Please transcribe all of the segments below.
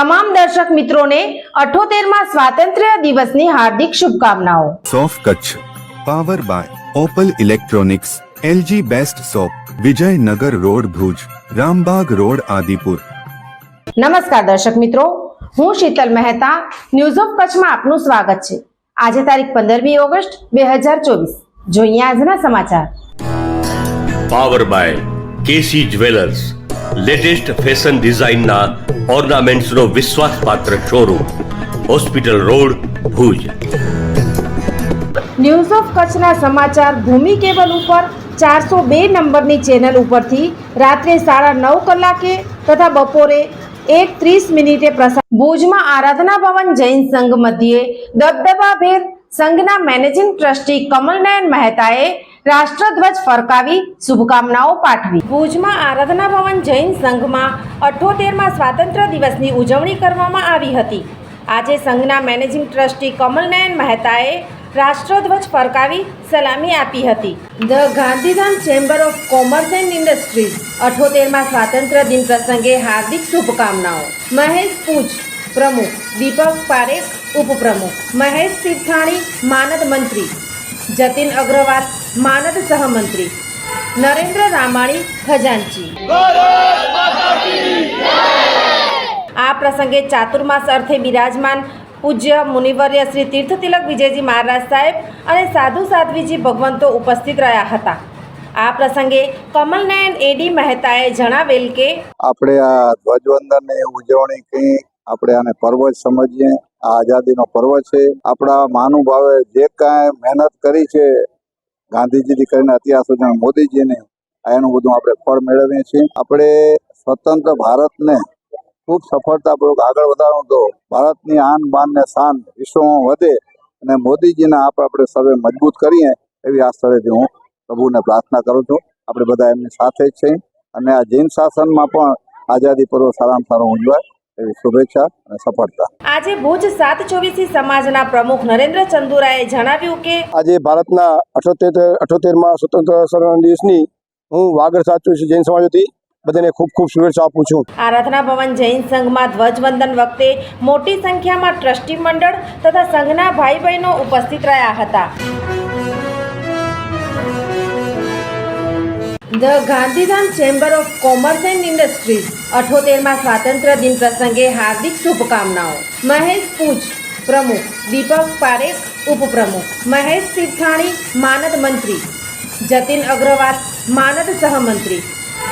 તમામ દર્શક મિત્રોને અઠોતેરમાં સ્વાતંત્ર્ય દિવસની હાર્દિક શુભકામનાઓ. સોફ Kutch power by Opal electronics LG best shop Vijaynagar road Bhuj Rambagh road Adipur. નમસ્કાર દર્શક મિત્રો હું શીતલ મહેતા ન્યૂઝ ઓફ કચ્છમાં આપનું સ્વાગત છે. આજે તારીખ પંદરમી ઓગસ્ટ બે હજાર ચોવીસ. જોઈએ આજના સમાચાર. Power by KC jewellers latest fashion ડિઝાઇનના ઓર્નામેન્ટ્સનો વિશ્વાસપાત્ર showroom, hospital road, Bhuj. News of કચ્છના સમાચાર ભૂમિ કેબલ ઉપર ચારસો બે નંબરની ચેનલ ઉપરથી રાત્રે સાડા નવ કલાકે તથા બપોરે એક ત્રીસ મિનિટે પ્રસાર ભુજમાં આરાધના ભવન જૈન સંઘ મધ્યે દબદબાભેર સંઘના મેનેજિંગ ટ્રસ્ટી કમલનયન મહેતાએ રાષ્ટ્રધ્વજ ફરકાવી શુભકામનાઓ પાઠવી. ભુજમાં આરાધના ભવન જૈન સંઘમાં અઠોતેરમાં સ્વાતંત્ર્ય દિવસની ઉજવણી કરવામાં આવી હતી. આજે સંઘના મેનેજિંગ ટ્રસ્ટી કમલનયન મહેતાએ રાષ્ટ્રધ્વજ ફરકાવી સલામી આપી હતી. The Gandhidham chamber of commerce and industries અઠોતેરમાં સ્વાતંત્ર્ય દિન પ્રસંગે હાર્દિક શુભકામનાઓ. મહેશ પૂજ પ્રમુખ દીપક પારેખ ઉપપ્રમુખ. મહેશ તીર્થાણી માનદ મંત્રી. જતીન અગ્રવાલ, માનદ સહમંત્રી, નરેન્દ્ર રામાણી, ખજાનચી. આ પ્રસંગે ચાતુર્માસ અર્થે બિરાજમાન પૂજ્ય મુનિવર્ય શ્રી તીર્થ તિલક વિજયજી મહારાજ સાહેબ અને સાધુ સાધ્વીજી ભગવંતો ઉપસ્થિત રહ્યા હતા. આ પ્રસંગે કમલનયન એડી મહેતાએ જણાવેલ કે આપણે આ ધ્વજવંદન ઉજવણી કઈ આપણે આને પર્વ સમજીએ. આ આઝાદીનો પર્વ છે. આપણા મહાનુભાવે જે કાંઈ મહેનત કરી છે, ગાંધીજીથી કરીને અત્યાર સુધી મોદીજીને એનું બધું આપણે ફળ મેળવીએ છીએ. આપણે સ્વતંત્ર ભારતને ખૂબ સફળતાપૂર્વક આગળ વધારવું તો ભારતની આન બાન ને શાન વિશ્વમાં વધે અને મોદીજીના આપ આપણે સર્વે મજબૂત કરીએ એવી આ સ્થળેથી હું પ્રભુને પ્રાર્થના કરું છું. આપણે બધા એમની સાથે જ છીએ. અને આ જૈન શાસનમાં પણ આઝાદી પર્વ સારામાં સારો ઉજવાય. એવી શુભેચ્છા અને સફળતા. આજે ભુજ સાત ચોવીસી સમાજના પ્રમુખ નરેન્દ્ર ચંદુરાએ જણાવ્યું કે આજે ભારતના અઠોતેર અઠોતેરમાં સ્વતંત્ર સંગ્રામ દિવસની હું વાગડ ચોવીસી જૈન સમાજથી બધાને ખૂબ ખૂબ શુભેચ્છા આપું છું. આરાધના ભવન જૈન સંઘમાં ધ્વજવંદન વખતે મોટી સંખ્યામાં ટ્રસ્ટી મંડળ તથા સંઘના ભાઈ બહેનો ઉપસ્થિત રહ્યા હતા. The Gandhidham chamber of commerce and industries, અઠોતેરમાં સ્વાતંત્ર્ય દિન પ્રસંગે હાર્દિક શુભકામનાઓ. મહેશ પૂંચ પ્રમુખ. દીપક પારેખ, ઉપપ્રમુખ. મહેશ તીર્થાણી, માનદ મંત્રી. જતીન અગ્રવાલ, માનદ સહમંત્રી.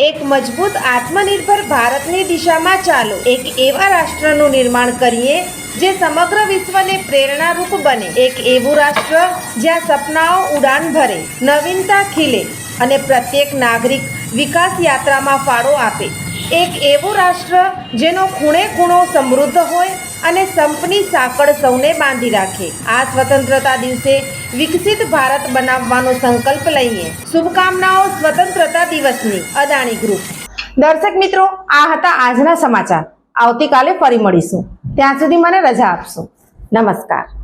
એક મજબૂત આત્મનિર્ભર ભારતની દિશામાં ચાલો. એક એવા રાષ્ટ્રનું નિર્માણ કરીએ જે સમગ્ર વિશ્વને પ્રેરણારૂપ બને. એક એવું રાષ્ટ્ર જ્યાં સપનાઓ ઉડાન ભરે, નવીનતા ખીલે અને પ્રત્યેક નાગરિક વિકાસ યાત્રામાં ફાળો આપે. એક એવું રાષ્ટ્ર જેનો ખૂણે ખૂણો સમૃદ્ધ હોય અને સંપની સાંકળ સૌને બાંધી રાખે. આ સ્વતંત્રતા દિવસે વિકસિત ભારત બનાવવાનો સંકલ્પ લઈએ. શુભકામનાઓ સ્વતંત્રતા દિવસની, અદાણી ગ્રુપ. દર્શક મિત્રો, આ હતા આજના સમાચાર. આવતીકાલે ફરી મળીશું. ત્યાં સુધી મને રજા આપશો. નમસ્કાર.